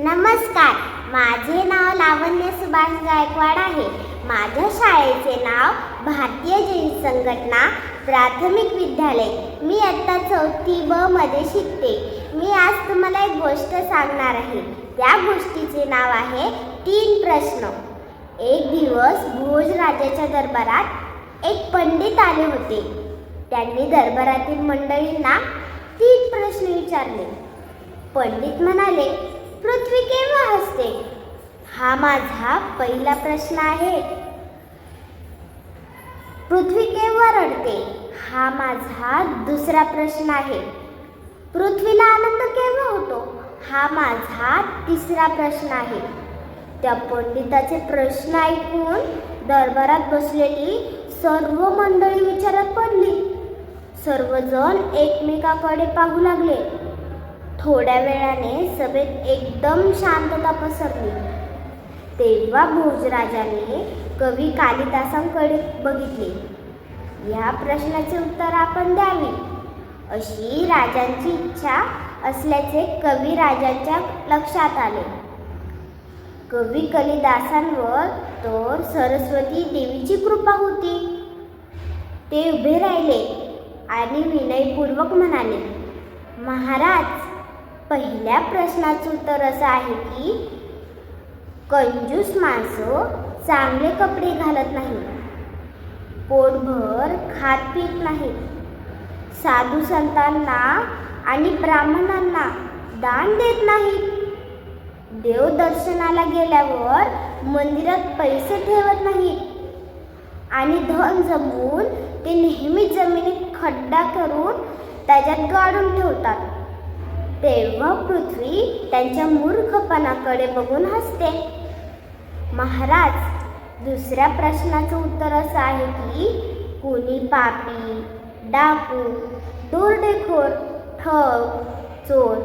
नमस्कार. माझे नाव लावण्य सुभाष गायकवाड आहे. माझ्या शाळेचे नाव भारतीय जैन संघटना प्राथमिक विद्यालय. मी आत्ता चौथी ब मध्ये शिकते. मी आज तुम्हाला एक गोष्ट सांगणार आहे. त्या गोष्टीचे नाव आहे तीन प्रश्न. एक दिवस भोज राजाच्या दरबारात एक पंडित आले होते. त्यांनी दरबारातील मंडळींना तीन प्रश्न विचारले. पंडित म्हणाले हा माझा पहिला प्रश्न आहे. पृथ्वी केव्हा रडते? हा माझा दुसरा प्रश्न आहे. पृथ्वीला आनंद केव्हा होतो? हा माझा तिसरा प्रश्न आहे. त्या पंडिताचे प्रश्न ऐकून दरबारात बसलेली सर्व मंडळी विचारात पडली. सर्वजण एकमेकाकडे पाहू लागले. थोड्या वेळाने सभेत एकदम शांतता पसरली. तेव्हा भोजराजाने कवी कालिदासांकडे बघितले. या प्रश्नाचे उत्तर आपण द्यावे. अशी राजांची इच्छा असल्याचे कवी राजांच्या लक्षात आले. कवी कालिदासांवर तर सरस्वती देवीची कृपा होती. ते उभे राहिले आणि विनयपूर्वक म्हणाले महाराज पहिल्या प्रश्नाचं उत्तर असं आहे की कंजूस माणसं चांगले कपडे घालत नाही पोटभर खात पीत नाही साधू संतांना आणि ब्राह्मणांना दान देत नाहीत. देवदर्शनाला गेल्यावर मंदिरात पैसे ठेवत नाहीत. आणि धन जमवून ते नेहमी जमिनीत खड्डा करून त्याच्यात गाडून ठेवतात. तेव्हा पृथ्वी त्यांच्या मूर्खपणाकडे बघून हसते. महाराज दुसऱ्या प्रश्नाचं उत्तर असं आहे की कोणी पापी डाकू दोरडेखोर ठग चोर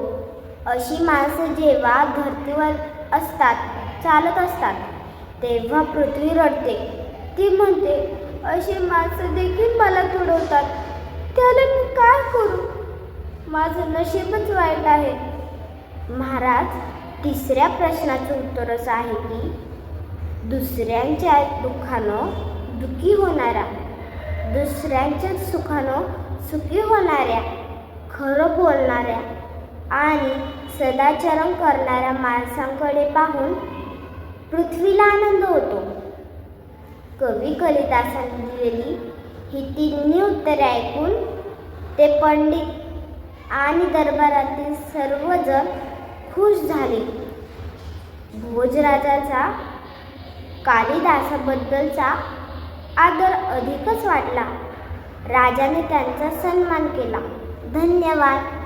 अशी माणसं जेव्हा धर्तीवर असतात चालत असतात तेव्हा पृथ्वी रडते. ती म्हणते अशी माणसं देखील मला तुडवतात. त्याला मी काय करू? माझं नशीबच वाईट आहे. महाराज तिसऱ्या प्रश्नाचं उत्तर असं आहे की दुसऱ्यांच्या दुःखानं दुःखी होणारा दुसऱ्यांच्या सुखानं सुखी होणाऱ्या खरं बोलणाऱ्या आणि सदाचरण करणाऱ्या माणसांकडे पाहून पृथ्वीला आनंद होतो. कवी कलिदासांनी दिलेली ही तिन्ही उत्तरे ऐकून ते पंडित आणि दरबारातील सर्वजण खुश झाले. भोजराजाचा कालिदासाबद्दलचा आदर अधिकच वाटला. राजाने त्यांचा सन्मान केला. धन्यवाद.